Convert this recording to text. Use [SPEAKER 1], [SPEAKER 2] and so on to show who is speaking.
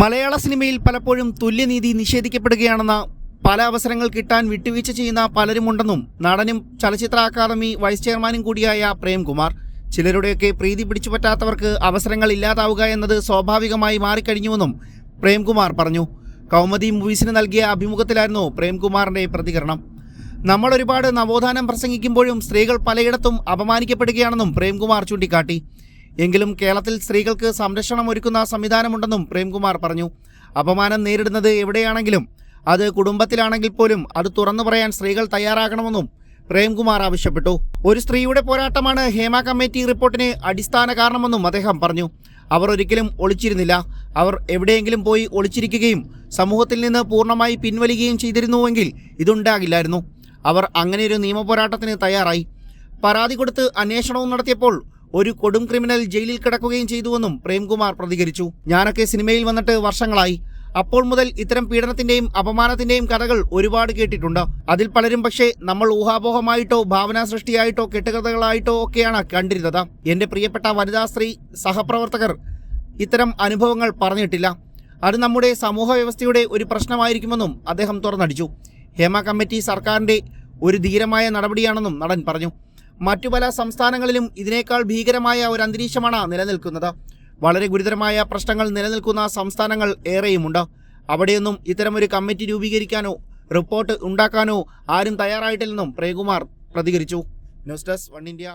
[SPEAKER 1] മലയാള സിനിമയിൽ പലപ്പോഴും തുല്യനീതി നിഷേധിക്കപ്പെടുകയാണെന്ന പല അവസരങ്ങൾ കിട്ടാൻ വിട്ടുവീഴ്ച ചെയ്യുന്ന പലരുമുണ്ടെന്നും നടനും ചലച്ചിത്ര അക്കാദമി വൈസ് ചെയർമാനും കൂടിയായ പ്രേംകുമാർ. ചിലരുടെയൊക്കെ പ്രീതി പിടിച്ചു പറ്റാത്തവർക്ക് അവസരങ്ങൾ ഇല്ലാതാവുക എന്നത് സ്വാഭാവികമായി മാറിക്കഴിഞ്ഞുവെന്നും പ്രേംകുമാർ പറഞ്ഞു. കൗമുദി മൂവീസിന് നൽകിയ അഭിമുഖത്തിലായിരുന്നു പ്രേംകുമാറിന്റെ പ്രതികരണം. നമ്മൾ ഒരുപാട് നവോത്ഥാനം പ്രസംഗിക്കുമ്പോഴും സ്ത്രീകൾ പലയിടത്തും അപമാനിക്കപ്പെടുകയാണെന്നും പ്രേംകുമാർ ചൂണ്ടിക്കാട്ടി. എങ്കിലും കേരളത്തിൽ സ്ത്രീകൾക്ക് സംരക്ഷണം ഒരുക്കുന്ന സംവിധാനമുണ്ടെന്നും പ്രേംകുമാർ പറഞ്ഞു. അപമാനം നേരിടുന്നത് എവിടെയാണെങ്കിലും അത് കുടുംബത്തിലാണെങ്കിൽ പോലും അത് തുറന്നു പറയാൻ സ്ത്രീകൾ തയ്യാറാകണമെന്നും പ്രേംകുമാർ ആവശ്യപ്പെട്ടു. ഒരു സ്ത്രീയുടെ പോരാട്ടമാണ് ഹേമ കമ്മിറ്റി റിപ്പോർട്ടിന് അടിസ്ഥാന കാരണമെന്നും അദ്ദേഹം പറഞ്ഞു. അവർ ഒരിക്കലും ഒളിച്ചിരുന്നില്ല. അവർ എവിടെയെങ്കിലും പോയി ഒളിച്ചിരിക്കുകയും സമൂഹത്തിൽ നിന്ന് പൂർണമായി പിൻവലിക്കുകയും ചെയ്തിരുന്നുവെങ്കിൽ ഇതുണ്ടാകില്ലായിരുന്നു. അവർ അങ്ങനെയൊരു നിയമപോരാട്ടത്തിന് തയ്യാറായി. പരാതി കൊടുത്ത് അന്വേഷണവും നടത്തിയപ്പോൾ ഒരു കൊടും ക്രിമിനൽ ജയിലിൽ കിടക്കുകയും ചെയ്തുവെന്നും പ്രേംകുമാർ പ്രതികരിച്ചു. ഞാനൊക്കെ സിനിമയിൽ വന്നിട്ട് വർഷങ്ങളായി. അപ്പോൾ മുതൽ ഇത്തരം പീഡനത്തിന്റെയും അപമാനത്തിന്റെയും കഥകൾ ഒരുപാട് കേട്ടിട്ടുണ്ട്. അതിൽ പലരും പക്ഷേ നമ്മൾ ഊഹാപോഹമായിട്ടോ ഭാവനാ സൃഷ്ടിയായിട്ടോ കെട്ടുകഥകളായിട്ടോ ഒക്കെയാണ് കണ്ടിരുന്നത്. എന്റെ പ്രിയപ്പെട്ട വനിതാ സ്ത്രീ സഹപ്രവർത്തകർ ഇത്തരം അനുഭവങ്ങൾ പറഞ്ഞിട്ടില്ല. അത് നമ്മുടെ സമൂഹ വ്യവസ്ഥയുടെ ഒരു പ്രശ്നമായിരിക്കുമെന്നും അദ്ദേഹം തുറന്നടിച്ചു. ഹേമ കമ്മിറ്റി സർക്കാരിന്റെ ഒരു ധീരമായ നടപടിയാണെന്നും നടൻ പറഞ്ഞു. മറ്റു പല സംസ്ഥാനങ്ങളിലും ഇതിനേക്കാൾ ഭീകരമായ ഒരു അന്തരീക്ഷമാണ് നിലനിൽക്കുന്നത്. വളരെ ഗുരുതരമായ പ്രശ്നങ്ങൾ നിലനിൽക്കുന്ന സംസ്ഥാനങ്ങൾ ഏറെയുമുണ്ട്. അവിടെയൊന്നും ഇത്തരമൊരു കമ്മിറ്റി രൂപീകരിക്കാനോ റിപ്പോർട്ട് ഉണ്ടാക്കാനോ ആരും തയ്യാറായിട്ടില്ലെന്നും പ്രേകുമാർ പ്രതികരിച്ചു. News desk one India.